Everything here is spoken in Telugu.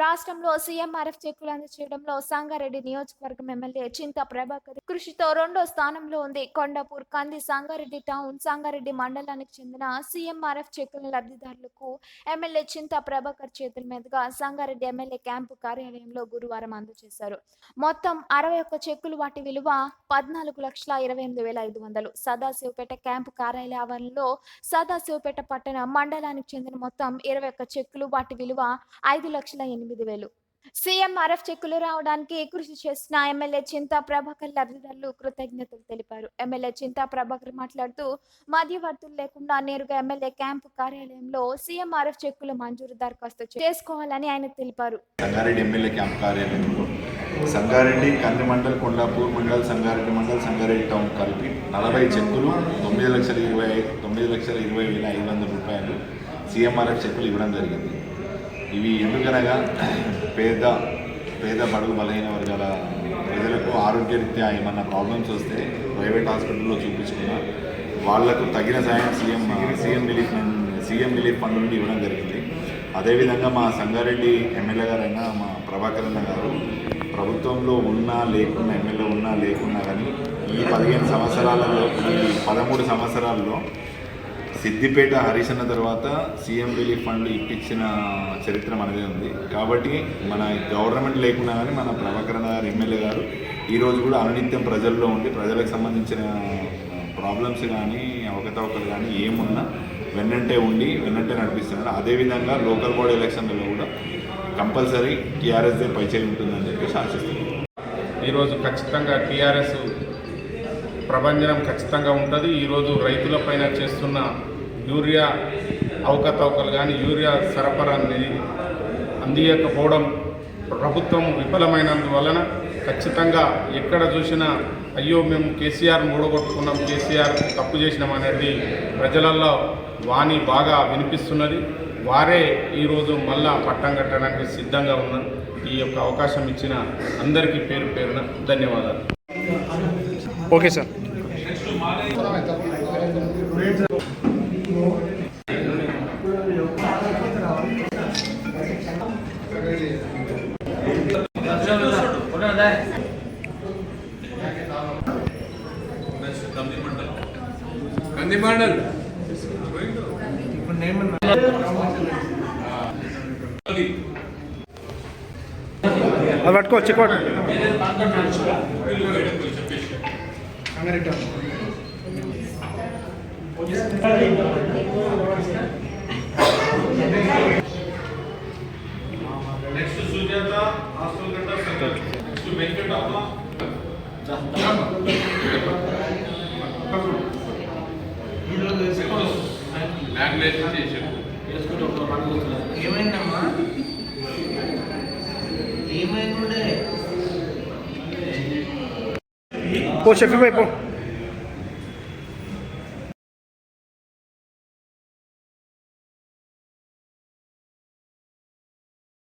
రాష్ట్రంలో సీఎంఆర్ఎఫ్ చెక్కులు అందజేయడంలో సంగారెడ్డి నియోజకవర్గం ఎమ్మెల్యే చింత ప్రభాకర్ కృషితో రెండో స్థానంలో ఉంది. కొండాపూర్ కంది సంగారెడ్డి టౌన్ సంగారెడ్డి మండలానికి చెందిన సీఎంఆర్ఎఫ్ చెక్కుల లబ్ధిదారులకు ఎమ్మెల్యే చింత ప్రభాకర్ చేతుల మీదుగా సంగారెడ్డి ఎమ్మెల్యే క్యాంపు కార్యాలయంలో గురువారం అందజేశారు. మొత్తం అరవై ఒక్క చెక్కులు వాటి విలువ పద్నాలుగు లక్షల ఇరవై ఎనిమిది వేల ఐదు వందలు. సదాశివపేట క్యాంపు కార్యాలయ ఆవరణలో సదాశివపేట పట్టణ మండలానికి చెందిన మొత్తం ఇరవై ఒక్క చెక్కులు వాటి విలువ ఐదు లక్షల ఎనిమిది తొమ్మిది వేలు. సీఎంఆర్ఎఫ్ చెక్కులు రావడానికి కృషి చేసిన ఎమ్మెల్యే చింతా ప్రభాకర్ లబ్ధిదారులు కృతజ్ఞతలు తెలిపారు. ఎమ్మెల్యే చింతా ప్రభాకర్ మాట్లాడుతూ మధ్యవర్తులు లేకుండా నేరుగా ఎమ్మెల్యే క్యాంపు కార్యాలయంలో సీఎంఆర్ఎఫ్ చెక్కులు మంజూరు దరఖాస్తు చేసుకోవాలని ఆయన తెలిపారు. సంగారెడ్డి ఎమ్మెల్యే క్యాంపు కార్యాలయంలో సంగారెడ్డి కంది మండల్ కొండాపూర్ మండల్ సంగారెడ్డి మండల్ సంగారెడ్డి టౌన్ కలిపి నలభై చెక్కులు తొమ్మిది లక్షల ఇరవై తొమ్మిది లక్షల ఇరవై వేల ఐదు వందల రూపాయలు సీఎంఆర్ఎఫ్ చెక్కులు ఇవ్వడం జరిగింది. ఇవి ఎందుకనగా పేద పేద బడుగు బలహీన వర్గాల ప్రజలకు ఆరోగ్యరీత్యా ఏమన్నా ప్రాబ్లమ్స్ వస్తే ప్రైవేట్ హాస్పిటల్లో చూపించుకున్న వాళ్ళకు తగిన సాయం CM CM relief fund CM relief fund నుండి ఇవ్వడం జరిగింది. అదేవిధంగా మా సంగారెడ్డి ఎమ్మెల్యే గారైన మా ప్రభాకర్ అన్న గారు ప్రభుత్వంలో ఉన్నా లేకున్నా ఎమ్మెల్యే ఉన్నా లేకున్నా కానీ ఈ పదిహేను సంవత్సరాలలో ఈ పదమూడు సంవత్సరాల్లో సిద్దిపేట హరీష్ తర్వాత సీఎం రిలీఫ్ ఫండ్ ఇప్పించిన చరిత్ర మనదే ఉంది. కాబట్టి మన గవర్నమెంట్ లేకున్నా కానీ మన ప్రభాకరణ గారు ఎమ్మెల్యే గారు ఈరోజు కూడా అనునిత్యం ప్రజల్లో ఉండి ప్రజలకు సంబంధించిన ప్రాబ్లమ్స్ కానీ అవకతవకలు కానీ ఏమున్నా వెన్నంటే ఉండి వెన్నంటే నడిపిస్తున్నాడు అదేవిధంగా లోకల్ బాడీ ఎలక్షన్లలో కూడా కంపల్సరీ టీఆర్ఎస్దే పైచేయి ఉంటుందని చెప్పేసి ఆశిస్తున్నాను ఈరోజు ఖచ్చితంగా టీఆర్ఎస్ ప్రభంజనం ఖచ్చితంగా ఉంటుంది. ఈరోజు రైతులపైన చేస్తున్న యూరియా అవకతవకలు కానీ యూరియా సరఫరా అనేది అందియకపోవడం ప్రభుత్వం విఫలమైనందువలన ఖచ్చితంగా ఎక్కడ చూసినా అయ్యో మేము కేసీఆర్ మూడగొట్టుకున్నాం కేసీఆర్ తప్పు చేసినాం అనేది ప్రజలలో వాణి బాగా వినిపిస్తున్నది. వారే ఈరోజు మళ్ళా పట్టం కట్టడానికి సిద్ధంగా ఉన్నారు ఈ యొక్క అవకాశం ఇచ్చిన అందరికీ పేరు పేరున ధన్యవాదాలు. Okay sir. కందిమండల్. అది పట్టుకో చెక్ పట్టు నెక్స్ట్ సుజాత హాస్టల్ గంట నెక్స్ట్ వెంకటమ్మ మ్యాగ్నేషన్ చేసాం ఏమైందమ్మా? ఏమైంది? po, Chef Ibe po.